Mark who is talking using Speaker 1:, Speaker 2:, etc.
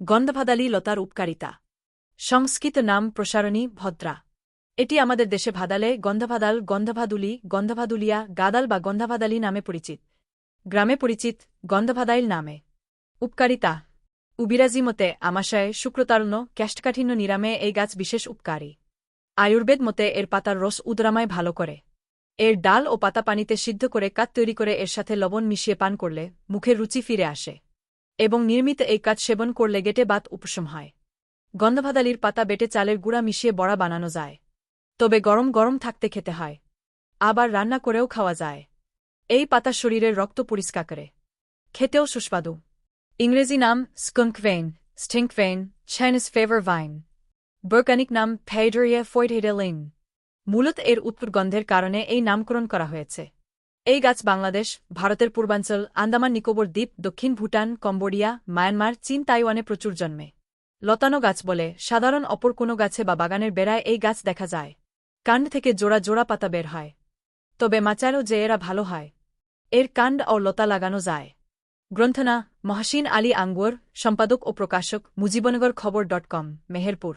Speaker 1: গন্ধভাদালি লতার উপকারিতা সংস্কৃত নাম প্রসারণী ভদ্রা। এটি আমাদের দেশে ভাদালে গন্ধভাদাল, গন্ধভাদুলি, গন্ধভাদুলিয়া, গাদাল বা গন্ধভাদালি নামে পরিচিত গ্রামে পরিচিত গন্ধভাদাইল নামে। উপকারিতা উবিরাজি মতে আমাশয়ে শুক্রতারণ্য ক্যাষ্টকাঠিন্য নিরামে এই গাছ বিশেষ উপকারী আয়ুর্বেদ মতে এর পাতার রস উদরামায় ভালো করে এর ডাল ও পাতা পানিতে সিদ্ধ করে কাত তৈরি করে এর সাথে লবণ মিশিয়ে পান করলে মুখের রুচি ফিরে আসে। এবং নির্মিত এই কাজ সেবন করলে গেটে বাত উপশম হয়। গন্ধভাদালির পাতা বেটে চালের গুঁড়া মিশিয়ে বড়া বানানো যায়। তবে গরম গরম থাকতে খেতে হয়। আবার রান্না করেও খাওয়া যায়। এই পাতা শরীরের রক্ত পরিষ্কার করে। খেতেও সুস্বাদু। ইংরেজি নাম skunkvine stinkvine Chinese fever vine. বৈজ্ঞানিক নাম ফেডরিয়া ফয়েডহেডেলিন মূলত এর উৎপুর গন্ধের কারণে এই নামকরণ করা হয়েছে। এই গাছ বাংলাদেশ, ভারতের পূর্বাঞ্চল, আন্দামান, নিকোবর দ্বীপ, দক্ষিণ ভুটান, কম্বোডিয়া, মায়ানমার, চীন, তাইওয়ানে প্রচুর জন্মে। লতানো গাছ বলে, সাধারণ অপর কোনো গাছে বা বাগানের বেড়ায় এই গাছ দেখা যায়। কাণ্ড থেকে জোড়া জোড়া পাতা বের হয়। তবে মাচারও যে এরা ভালো হয়, এর কাণ্ড ও লতা লাগানো যায়। গ্রন্থনা, মহাসিন আলী আঙ্গুর, সম্পাদক ও প্রকাশক, মুজিবনগর খবর ডট কম, মেহেরপুর।